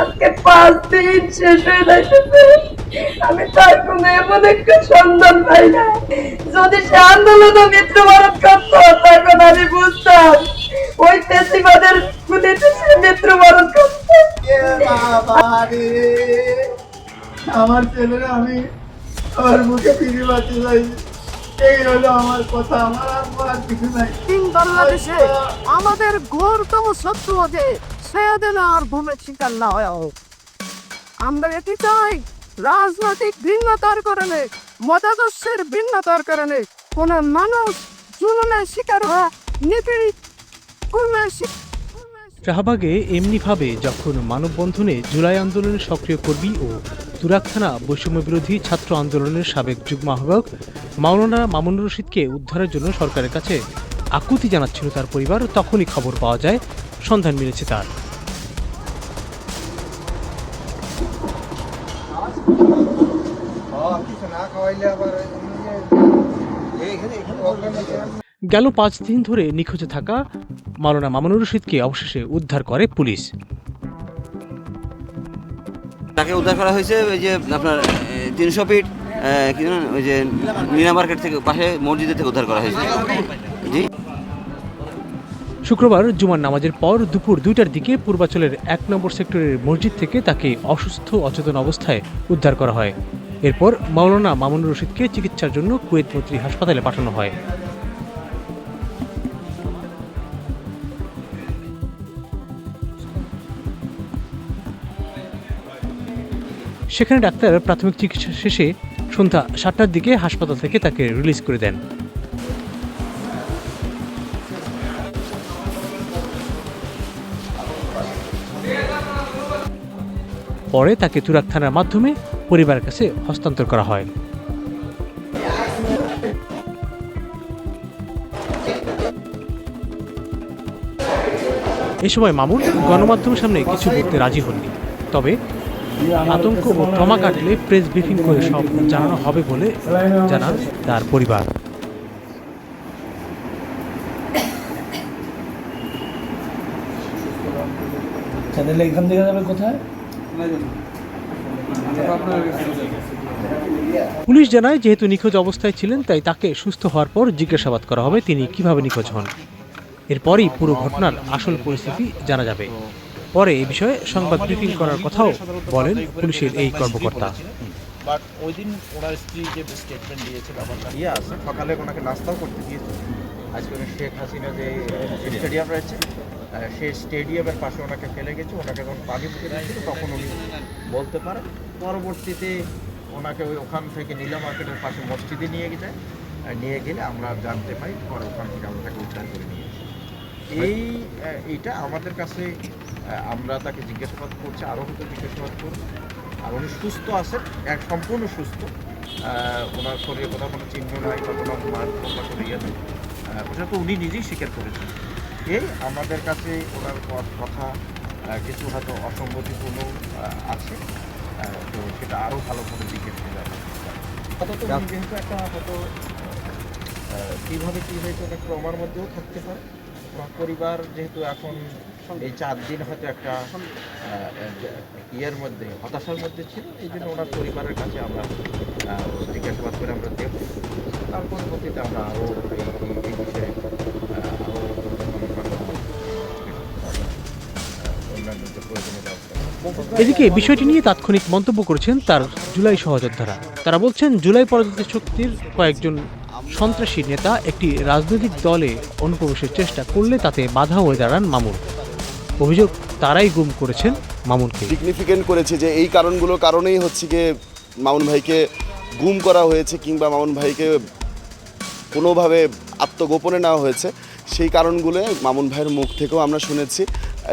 আজকে পাঁচ দিন শেষ হয়ে যাইতেছে। আমি তার কোনো এমন একটা সন্ধান পাই না। যদি সে আন্দোলনে মৃত্যুবরণ করতো তখন আমি বুঝতাম ওই তেসিবাদের গুলিতে সে মৃত্যুবরণ করতো। আমার ছেলেরা আমি আমার মুখে ফিরে বাঁচতে চাই এই হলো আমার কথা আমার আর কিছু নাই। তিন বাংলাদেশে আমাদের ঘোরতম শত্রু যে সৈয়দেনা আর ভূমির শিকার না হয়। আমরা এটি চাই, রাজনৈতিক ভিন্নতার কারণে, মতাদর্শের ভিন্নতার কারণে, কোন মানুষ জুলুমের শিকার হওয়া নিপীড়িত শাহবাগে এমনিভাবে যখন মানববন্ধনে জুলাই আন্দোলনের সক্রিয় কর্মী ও তুরাক থানা বৈষম্য বিরোধী ছাত্র আন্দোলনের সাবেক যুগ্ম আহ্বায়ক মাওলানা মামুন রশিদকে উদ্ধারের জন্য সরকারের কাছে আকুতি জানাচ্ছিল তার পরিবার, তখনই খবর পাওয়া যায়, সন্ধান মিলেছে তার। না খাওয়াইলে আবার গেল পাঁচ দিন ধরে নিখোঁজে থাকা মাওলানা মামুনুর রশিদকে অবশেষে উদ্ধার করে পুলিশ। তাকে উদ্ধার করা হয়েছে ওই যে আপনার তিনশো ফিট কি জানেন ওই যে মিনা মার্কেট থেকে পাশে মসজিদের থেকে উদ্ধার করা হয়েছে। জি। শুক্রবার জুমার নামাজের পর দুপুর দুইটার দিকে পূর্বাঞ্চলের এক নম্বর সেক্টরের মসজিদ থেকে তাকে অসুস্থ অচেতন অবস্থায় উদ্ধার করা হয়। এরপর মাওলানা মামুনুর রশিদকে চিকিৎসার জন্য কুয়েত মন্ত্রী হাসপাতালে পাঠানো হয়। সেখানে ডাক্তার প্রাথমিক চিকিৎসা শেষে সন্ধ্যা সাতটার দিকে হাসপাতাল থেকে তাকে রিলিজ করে দেন। পরে তাকে তুরাক থানার মাধ্যমে পরিবারের কাছে হস্তান্তর করা হয়। এ সময় মামুন গণমাধ্যমের সামনে কিছু বলতে রাজি হননি। তবে আতঙ্ক ও ট্রমা কাটলে প্রেস ব্রিফিং করে সব জানানো হবে বলে জানান তার পরিবার। এখান থেকে যাবে কোথায়? পুলিশ জানায় যেহেতু নিখোঁজ অবস্থায় ছিলেন তাই তাকে সুস্থ হওয়ার পর জিজ্ঞাসাবাদ করা হবে তিনি কীভাবে নিখোঁজ হন। এরপরই পুরো ঘটনার আসল পরিস্থিতি জানা যাবে। পরে এ বিষয়ে সংবাদ ব্রিফিং করার কথাও বলেন পুলিশের এই কর্মকর্তা। বাট ওই দিন ওনার স্ত্রী যে স্টেটমেন্ট দিয়েছে ব্যাপারটা ইয়ে আছে সকালে ওনাকে নাস্তাও করতে দিয়েছে। আজকে শেখ হাসিনা যে স্টেডিয়াম রয়েছে সেই স্টেডিয়ামের পাশে ওনাকে ফেলে গেছে, ওনাকে যখন পানি মুখে দিয়েছিল, তখন উনি বলতে পারেন। পরবর্তীতে ওনাকে ওই ওখান থেকে নীলা মার্কেটের পাশে মসজিদে নিয়ে আর নিয়ে গেলে আমরা জানতে পাই পরে ওখান থেকে আমরা তাকে উদ্ধার করে নিয়ে। এই এইটা আমাদের কাছে আমরা তাকে জিজ্ঞাসাবাদ করছি আরও হয়তো জিজ্ঞাসাবাদ করব। আর উনি সুস্থ আছেন, এক সম্পূর্ণ সুস্থ। ওনার শরীরে কোথাও কোনো চিহ্ন নাই, বা কোনো মার বা কোনো ইয়ে নেই। ওটা তো উনি নিজেই স্বীকার করেছেন। এই আমাদের কাছে ওনার কথা কিছু হয়তো অসঙ্গতিপূর্ণ আছে। তো সেটা আরও ভালো করে জিজ্ঞেস করে যাবে। যেহেতু একটা হয়তো কীভাবে কী হয়েছে ওটা ক্রমার মধ্যেও থাকতে পারে। পরিবার যেহেতু এখন এই চার দিন হয়তো একটা ইয়ের মধ্যে হতাশার মধ্যে ছিল এই জন্য ওনার পরিবারের কাছে আমরা জিজ্ঞাসাবাদ করে আমরা দেব তার পরবর্তীতে আমরা আরও এই বিষয়ে এদিকে বিষয়টি নিয়ে তাৎক্ষণিক মন্তব্য করেছেন তার জুলাই সহযোদ্ধারা। তারা বলছেন, জুলাই পরাজিত শক্তির কয়েকজন সন্ত্রাসী নেতা একটি রাজনৈতিক দলে অনুপ্রবেশের চেষ্টা করলে তাতে বাধা হয়ে দাঁড়ান মামুন। অভিযোগ তারাই গুম করেছেন মামুনকে। সিগনিফিকেন্ট করেছে যে এই কারণগুলোর কারণেই হচ্ছে গিয়ে মামুন ভাইকে গুম করা হয়েছে কিংবা মামুন ভাইকে কোনোভাবে আত্মগোপনে নেওয়া হয়েছে। সেই কারণগুলো মামুন ভাইয়ের মুখ থেকেও আমরা শুনেছি।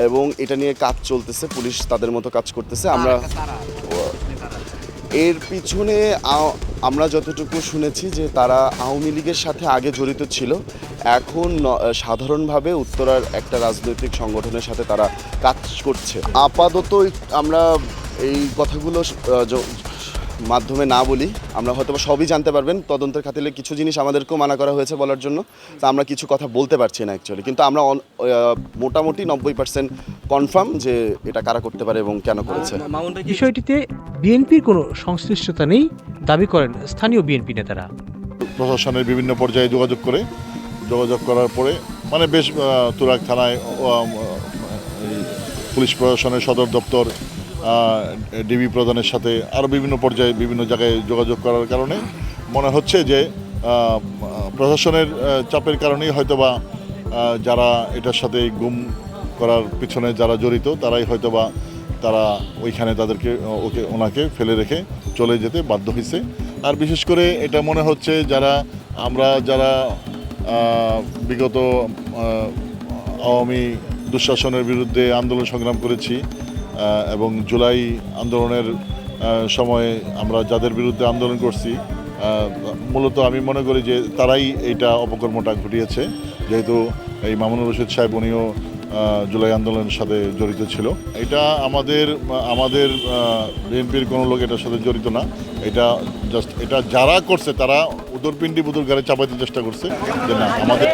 এবং এটা নিয়ে কাজ চলতেছে পুলিশ তাদের মতো কাজ করতেছে আমরা এর পিছনে আমরা যতটুকু শুনেছি যে তারা আওয়ামী লীগের সাথে আগে জড়িত ছিল এখন সাধারণভাবে উত্তরার একটা রাজনৈতিক সংগঠনের সাথে তারা কাজ করছে। আপাতত আমরা এই কথাগুলো মাধ্যমে না বলি আমরা হয়তো সবই জানতে পারবেন তদন্তের খাতিরে কিছু জিনিস আমাদেরকেও মানা করা হয়েছে বলার জন্য তা আমরা কিছু কথা বলতে পারছি না অ্যাকচুয়ালি কিন্তু আমরা অন- মোটামুটি নব্বই পার্সেন্ট কনফার্ম যে এটা কারা করতে পারে এবং কেন করেছে। বিষয়টিতে বিএনপির কোনো সংশ্লিষ্টতা নেই দাবি করেন স্থানীয় বিএনপি নেতারা। প্রশাসনের বিভিন্ন পর্যায়ে যোগাযোগ করে যোগাযোগ করার পরে মানে বেশ তুরাগ থানায় পুলিশ প্রশাসনের সদর দপ্তর ডিবি প্রধানের সাথে আরও বিভিন্ন পর্যায়ে বিভিন্ন জায়গায় যোগাযোগ করার কারণে মনে হচ্ছে যে প্রশাসনের চাপের কারণেই হয়তোবা যারা এটার সাথে গুম করার পিছনে যারা জড়িত, তারাই হয়তোবা তারা ওইখানে তাদেরকে ওকে, ওনাকে ফেলে রেখে চলে যেতে বাধ্য হয়েছে আর বিশেষ করে এটা মনে হচ্ছে যারা, আমরা যারা বিগত আওয়ামী দুঃশাসনের বিরুদ্ধে আন্দোলন সংগ্রাম করেছি এবং জুলাই আন্দোলনের সময়ে আমরা যাদের বিরুদ্ধে আন্দোলন করছি মূলত আমি মনে করি যে তারাই এইটা অপকর্মটা ঘটিয়েছে। যেহেতু এই মামুনুর রশিদ সাহেব উনিও জুলাই আন্দোলনের সাথে জড়িত ছিল। এটা আমাদের আমাদের বিএনপির কোনো লোক এটার সাথে জড়িত না। এটা জাস্ট এটা যারা করছে, তারা উদরপিণ্ডি বুদুর গাড়ি চাপাইতে চেষ্টা করছে যে না, আমাদের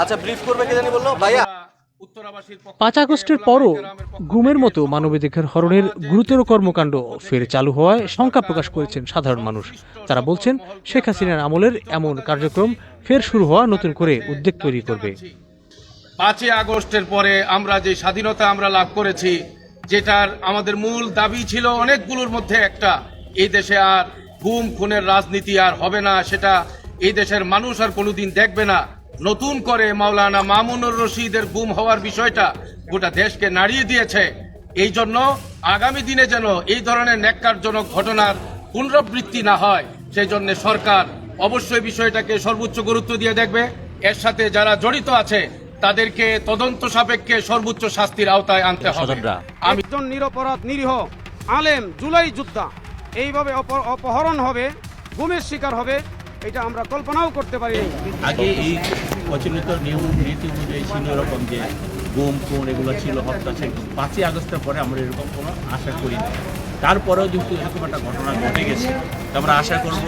আচ্ছা ব্রিফ করবে কে জানি বলল? ভাইয়া। পাঁচ আগস্টের পরও গুমের মতো মানবাধিকার হরণের গুরুতর কর্মকাণ্ড ফের চালু হওয়ায় শঙ্কা প্রকাশ করেছেন সাধারণ মানুষ। তারা বলছেন শেখ হাসিনার আমলের এমন কার্যক্রম ফের শুরু হওয়া নতুন করে উদ্বেগ তৈরি করবে। পাঁচই আগস্টের পরে আমরা যে স্বাধীনতা আমরা লাভ করেছি যেটার আমাদের মূল দাবি ছিল অনেকগুলোর মধ্যে একটা। এই দেশে আর গুম খুনের রাজনীতি আর হবে না সেটা এই দেশের মানুষ আর কোনোদিন দেখবে না। নতুন করে মাওলানা মামুনুর রশিদের গুম হওয়ার বিষয়টা গোটা দেশকে নাড়িয়ে দিয়েছে। এই জন্য আগামী দিনে যেন এই ধরনের ন্যাক্কারজনক ঘটনার পুনরাবৃত্তি না হয় সেই জন্য সরকার অবশ্যই বিষয়টাকে সর্বোচ্চ গুরুত্ব দিয়ে দেখবে। এর সাথে যারা জড়িত আছে তাদেরকে তদন্ত সাপেক্ষে সর্বোচ্চ শাস্তির আওতায় আনতে হবে। একজন নিরপরাধ নিরীহ আলেম জুলাই যোদ্ধা এইভাবে অপ- অপহরণ হবে গুমের শিকার হবে এটা আমরা কল্পনাও করতে পারি আগে এই প্রচলিত নিয়ম, নীতি অনুযায়ী ছিল এরকম যে গুম, খুন এগুলো ছিল, হত্যা ছিল। পাঁচই আগস্টের পরে আমরা এরকম কোনো আশা করি না তারপরেও যেহেতু এরকম একটা ঘটনা ঘটে গেছে। তো আমরা আশা করব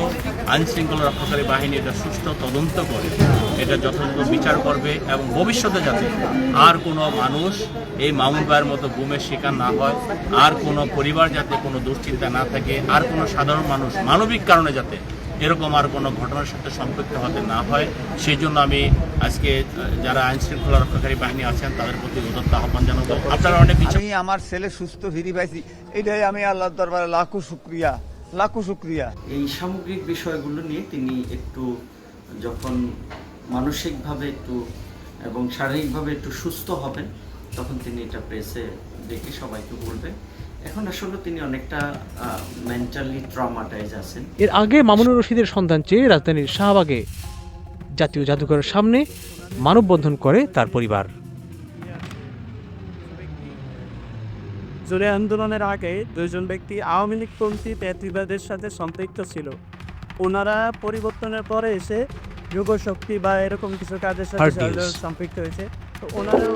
আইন শৃঙ্খলা রক্ষাকারী বাহিনী এটা সুষ্ঠু তদন্ত করে। এটা যথাযথ বিচার করবে এবং ভবিষ্যতে যাতে আর কোনো মানুষ এই মামুন ভাইয়ের মতো গুমের শিকার না হয়, আর কোনো পরিবার যাতে কোনো দুশ্চিন্তা না থাকে, আর কোনো সাধারণ মানুষ মানবিক কারণে যাতে এরকম আর কোনো ঘটনার সাথে সম্পৃক্ত হতে না হয়। সেই জন্য আমি আজকে যারা আইন শৃঙ্খলা রক্ষাকারী বাহিনী আছেন তাদের প্রতি উদত্ত আহ্বান জানাব। আপনারা অনেক বিচার আমি আমার ছেলে সুস্থ ফিরে পাইছি। এটাই আমি আল্লাহর দরবারে লাখো শুক্রিয়া লাখো শুক্রিয়া। এই সামগ্রিক বিষয়গুলো নিয়ে তিনি একটু যখন মানসিকভাবে একটু এবং শারীরিকভাবে একটু সুস্থ হবেন তখন তিনি এটা প্রেসে ডেকে সবাইকে বলবেন। এখন আসলে তিনি অনেকটা মেন্টালি ট্রমাটাইজ আছেন। এর আগে মামুনুর রশিদের সন্ধান চেয়ে রাজধানীর শাহবাগে জাতীয় জাদুঘরের সামনে মানববন্ধন করে তার পরিবার। জুড়ে আন্দোলনের আগে দুজন ব্যক্তি আওয়ামী লীগপন্থী প্যাথিবাদের সাথে সম্পৃক্ত ছিল। ওনারা পরিবর্তনের পরে এসে যুগ শক্তি বা এরকম কিছু কাজের সাথে সম্পৃক্ত হয়েছে। তো ওনারা